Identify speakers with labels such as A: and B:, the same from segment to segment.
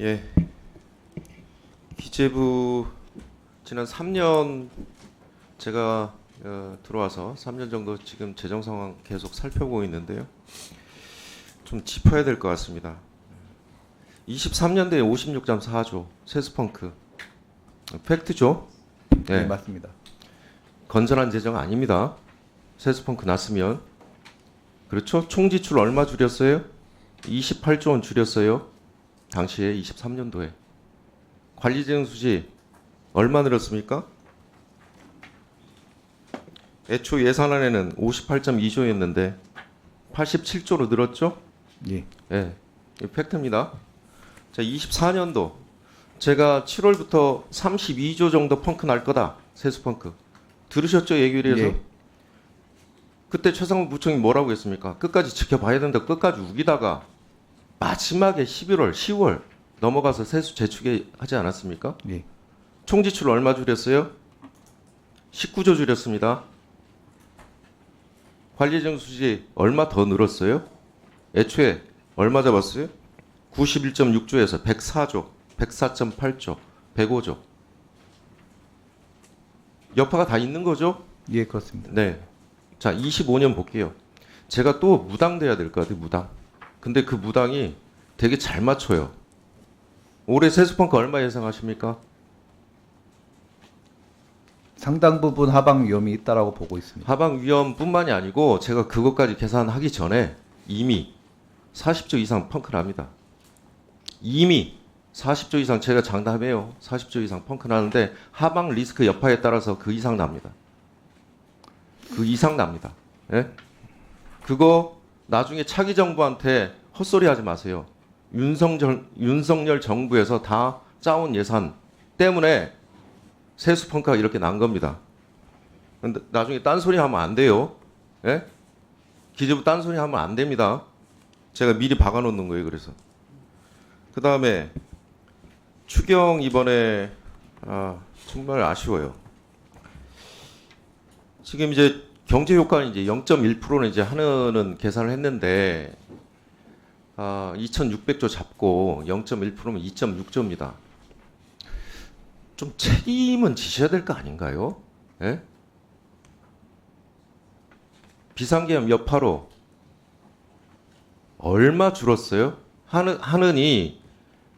A: 예. 기재부 지난 3년 제가 어, 들어와서 3년 정도 지금 재정 상황 계속 살펴보고 있는데요. 좀 짚어야 될 것 같습니다. 23년도에 56.4조 세스펑크 팩트죠?
B: 네,
A: 네.
B: 맞습니다.
A: 건전한 재정 아닙니다. 세스펑크 났으면 그렇죠? 총 지출 얼마 줄였어요? 28조 원 줄였어요. 당시에 23년도에 관리 재정 수지 얼마 늘었습니까? 애초 예산안에는 58.2조였는데 87조로 늘었죠?
B: 예.
A: 예, 이 팩트입니다. 자, 24년도 제가 7월부터 32조 정도 펑크 날 거다. 세수 펑크. 들으셨죠? 해서.
B: 예.
A: 그때 최상무 부총리 뭐라고 했습니까? 끝까지 지켜봐야 된다. 끝까지 우기다가 마지막에 11월, 10월 넘어가서 세수 재축에 하지 않았습니까?
B: 예.
A: 총 지출 얼마 줄였어요? 19조 줄였습니다. 관리정 수지 얼마 더 늘었어요? 애초에 얼마 잡았어요? 91.6조에서 104조, 104.8조, 105조. 여파가 다 있는 거죠?
B: 예, 그렇습니다.
A: 네. 자, 25년 볼게요. 제가 또 무당돼야 될 것 같아요, 무당. 근데 그 무당이 되게 잘 맞춰요. 올해 세수펑크 얼마 예상하십니까?
B: 상당 부분 하방 위험이 있다라고 보고 있습니다.
A: 하방 위험뿐만이 아니고 제가 그것까지 계산하기 전에 이미 40조 이상 펑크 납니다. 이미 40조 이상 제가 장담해요. 40조 이상 펑크 나는데 하방 리스크 여파에 따라서 그 이상 납니다. 그 이상 납니다. 예? 그거 나중에 차기 정부한테 헛소리 하지 마세요. 윤석열, 윤석열 정부에서 다 짜온 예산 때문에 세수 펑크가 이렇게 난 겁니다. 근데 나중에 딴소리 하면 안 돼요. 예? 기재부 딴소리 하면 안 됩니다. 제가 미리 박아 놓는 거예요, 그래서. 그 다음에 추경 이번에 아, 정말 아쉬워요. 지금 이제 경제 효과는 이제 0.1%는 이제 하는 계산을 했는데 아, 2,600조 잡고 0.1%면 2.6조입니다. 좀 책임은 지셔야 될 거 아닌가요? 예? 비상계엄 여파로 얼마 줄었어요? 하는 하느니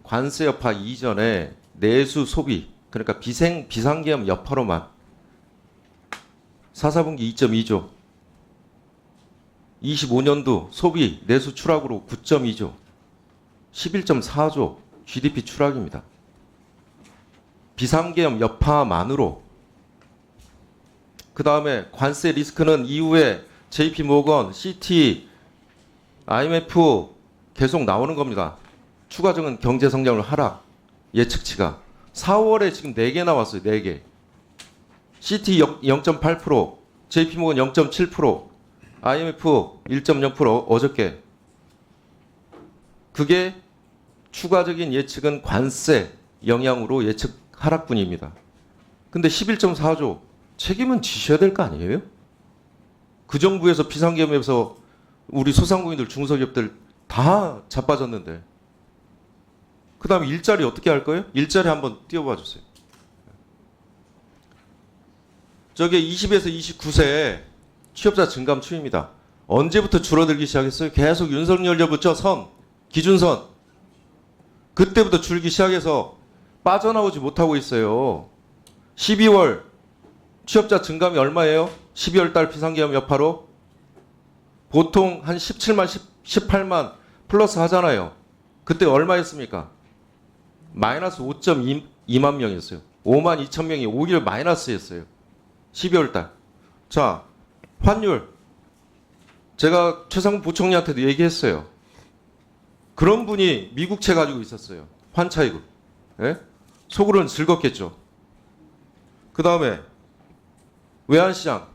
A: 관세 여파 이전에 내수 소비 그러니까 비생 비상계엄 여파로만 4, 4분기 2.2조 25년도 소비 내수 추락으로 9.2조 11.4조 GDP 추락입니다. 비상계엄 여파만으로 그 다음에 관세 리스크는 이후에 JP 모건, CT, IMF 계속 나오는 겁니다. 추가적인 경제 성장을 하락 예측치가 4월에 지금 4개 나왔어요. 4개. CT 0.8%, JP 모건 0.7%, IMF 1.0% 어저께 그게 추가적인 예측은 관세 영향으로 예측 하락분입니다. 근데 11.4조 책임은 지셔야 될 거 아니에요? 그 정부에서 비상계엄에서 우리 소상공인들 중소기업들 다 자빠졌는데 그 다음에 일자리 어떻게 할 거예요? 일자리 한번 띄워봐 주세요. 저게 20에서 29세 취업자 증감 추입니다. 언제부터 줄어들기 시작했어요? 계속 윤석열 정부죠 선 기준선 그때부터 줄기 시작해서 빠져나오지 못하고 있어요. 12월 취업자 증감이 얼마예요? 12월 달 비상계엄 여파로 보통 한 17만 10, 18만 플러스 하잖아요. 그때 얼마였습니까? 마이너스 5.2만 명이었어요. 5만 2천 명이 오히려 마이너스였어요. 12월 달. 자, 환율. 제가 최상무 부총리한테도 얘기했어요. 그런 분이 미국채 가지고 있었어요. 환차익을. 예? 속으로는 즐겁겠죠. 그 다음에 외환시장.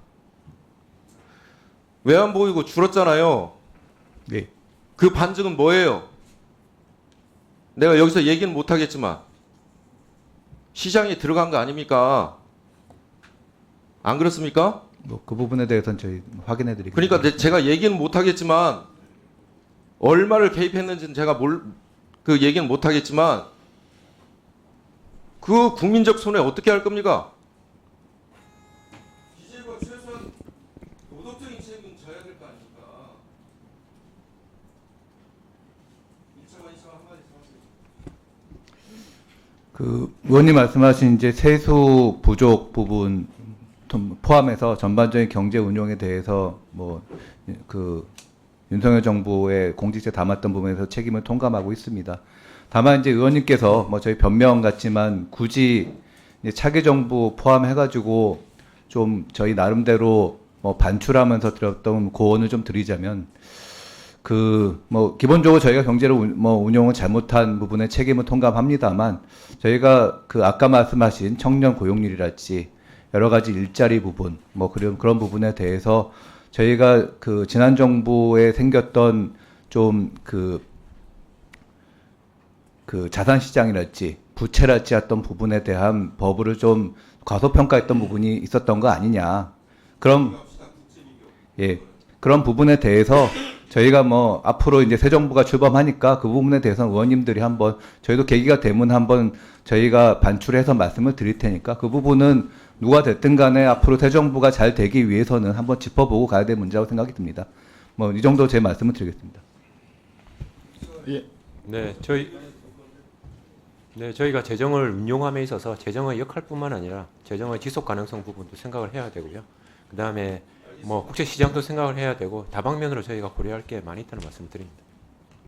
A: 외환 보이고 줄었잖아요.
B: 네.
A: 그 반증은 뭐예요? 내가 여기서 얘기는 못하겠지만 시장에 들어간 거 아닙니까? 안 그렇습니까?
B: 뭐 그 부분에 대해서는 저희 확인해 드리겠습니다.
A: 그러니까 내- 제가 얘기는 못 하겠지만 얼마를 개입했는지는 제가 몰, 그 얘기는 못 하겠지만 그 국민적 손해 어떻게 할 겁니까? 기재부가 최소한 도덕적인 책임은 져야 될 거 아닙니까? 1차관 2차관 한마디 하세요.
B: 그 의원님 말씀하신 이제 세수 부족 부분 좀 포함해서 전반적인 경제 운용에 대해서 뭐 그 윤석열 정부의 공직에 담았던 부분에서 책임을 통감하고 있습니다. 다만 이제 의원님께서 뭐 저희 변명 같지만 굳이 차기 정부 포함해가지고 좀 저희 나름대로 뭐 반출하면서 드렸던 고언을 좀 드리자면 그 뭐 기본적으로 저희가 경제를 운- 뭐 운용을 잘못한 부분에 책임을 통감합니다만 저희가 그 아까 말씀하신 청년 고용률이랄지 여러 가지 일자리 부분 뭐 그런 그런 부분에 대해서 저희가 그 지난 정부에 생겼던 좀그그 자산 시장이랄지 부채랄지 했던 부분에 대한 버블을 좀 과소평가했던 부분이 있었던 거 아니냐. 그런 예 그런 부분에 대해서 저희가 뭐 앞으로 이제 새 정부가 출범하니까 그 부분에 대해서 의원님들이 한번 저희도 계기가 되면 한번 저희가 반출해서 말씀을 드릴 테니까 그 부분은 누가 됐든 간에 앞으로 새 정부가 잘 되기 위해서는 한번 짚어보고 가야 될 문제라고 생각이 듭니다. 뭐 이 정도 제 말씀을 드리겠습니다.
C: 네, 저희 네, 저희가 재정을 운용함에 있어서 재정의 역할뿐만 아니라 재정의 지속 가능성 부분도 생각을 해야 되고요. 그다음에 뭐 국제 시장도 생각을 해야 되고 다방면으로 저희가 고려할 게 많이 있다는 말씀을 드립니다.